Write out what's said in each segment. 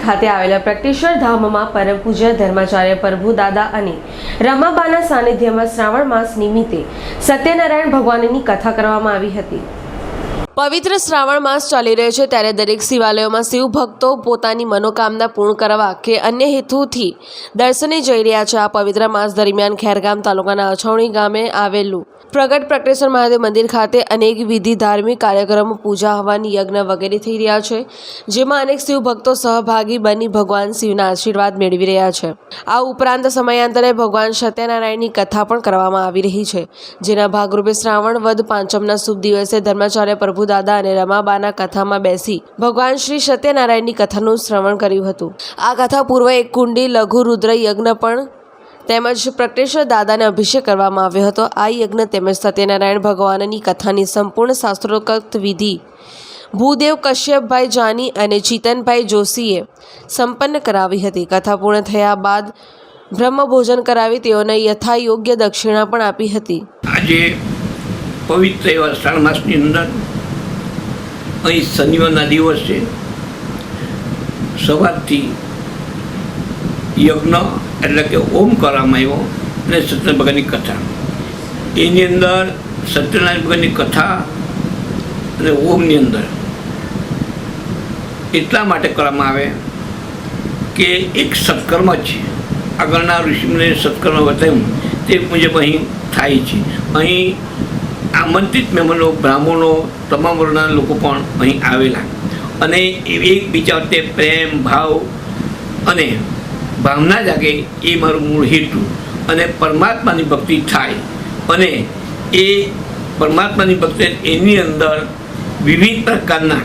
ખાતે આવેલા પ્રગટેશ્વર ધામમાં પરમ પૂજ્ય ધર્માચાર્ય પ્રભુ દાદા અને રમાબાના સાનિધ્યમાં શ્રાવણ માસ નિમિત્તે સત્યનારાયણ ભગવાનની કથા કરવામાં આવી હતી. પવિત્ર શ્રાવણ માસ ચાલી રહ્યો છે ત્યારે દરેક શિવાલયોમાં શિવ ભક્તો પોતાની મનોકામના પૂર્ણ કરવા કે અન્ય હેતુથી દર્શને જઈ રહ્યા છે. આ પવિત્ર માસ દરમિયાન ખેરગામ તાલુકાના અછૌણી ગામે આવેલું પ્રગટ પ્રકટેશ્વર મહાદેવ મંદિર ખાતે અનેક વિધિ ધાર્મિક કાર્યક્રમો, પૂજા હવન, યજ્ઞ વગેરે થઈ રહ્યા છે, જેમાં અનેક શિવ ભક્તો સહભાગી બની ભગવાન શિવના આશીર્વાદ મેળવી રહ્યા છે. આ ઉપરાંત સમયાંતરે ભગવાન સત્યનારાયણની કથા પણ કરવામાં આવી રહી છે, જેના ભાગરૂપે શ્રાવણ વદ પાંચમના શુભ દિવસે ધર્માચાર્ય પ્રભુ દાદા અને રમાબાના કથામાં બેસી ભગવાન શ્રી સત્યનારાયણની કથાનું શ્રવણ કર્યું હતું. આ કથા પૂર્વે એક કુંડી, લઘુ, રુદ્ર યજ્ઞ પણ તેમજ પ્રકટેશ્વર દાદાને અભિષેક કરવામાં આવ્યો હતો. આ યજ્ઞ તેમજ સત્યનારાયણ ભગવાનની કથાની સંપૂર્ણ શાસ્ત્રોક્ત વિધિ ભૂદેવ કશ્યપભાઈ જાની અને ચિતનભાઈ જોશીએ સંપન્ન કરાવી હતી. કથા પૂર્ણ થયા બાદ બ્રહ્મભોજન કરાવી તેઓને યથાયોગ્ય દક્ષિણા પણ આપી હતી. આજે પવિત્ર એવા શ્રાવણ માસની અંદર અહીં શનિવારના દિવસે સવારથી યજ્ઞ એટલે કે ઓમ કરવામાં આવ્યો અને સત્યનારાયણ ભગવાનની કથા. એની અંદર સત્યનારાયણ ભગવાનની કથા અને ઓમની અંદર. એટલા માટે કરવામાં આવે કે એક સત્કર્મ છે. આગળના ઋષિમને સત્કર્મ બતાવ્યું. તે મુજબ અહીં થાય છે. અહીં આમંત્રિત મહેમાનો બ્રાહ્મણો, તમામ વર્ણના લોકો પણ અહીં આવેલા. અને એકબીજા વચ્ચે પ્રેમ, ભાવ અને ભાવના જાગે એ મારું મૂળ હેતુ. અને પરમાત્માની ભક્તિ થાય. અને એ પરમાત્માની ભક્તિ એની અંદર વિવિધ પ્રકારના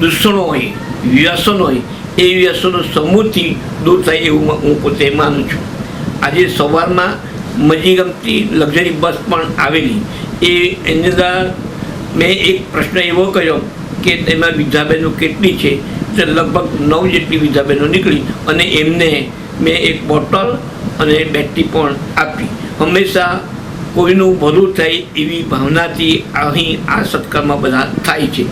દૂષણો હોય, વ્યસનો હોય, એ વ્યસનો સમૂહથી દૂર થાય એવું હું પોતે માનું છું. આજે સવારમાં મજી ગમતી લક્ઝરી બસ પણ આવેલી. એ એની અંદર મેં એક પ્રશ્ન એવો કર્યો કે તેમાં વિદ્યાબહેનો કેટલી છે? તો લગભગ નવ જેટલી વિદ્યાબહેનો નીકળી અને એમને મેં એક બોટલ અને બેટરી પણ આપી. હંમેશા કોઈનું ભલું થાય એવી ભાવનાથી અહીં આ સત્કારમાં બધા થાય છે.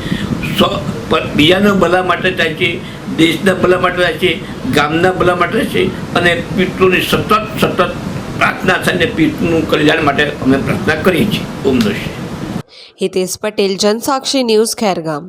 સ- બીજાના ભલા માટે થાય છે, દેશના ભલા માટે થાય છે, ગામના ભલા માટે થાય છે અને પિતૃની સતત સતત પ્રાર્થના થઈને પીઠનું કલ્યાણ માટે અમે પ્રાર્થના કરીએ છીએ. ઓમ નમઃ. હિતેશ પટેલ, જનસાક્ષી ન્યૂઝ, ખેરગામ.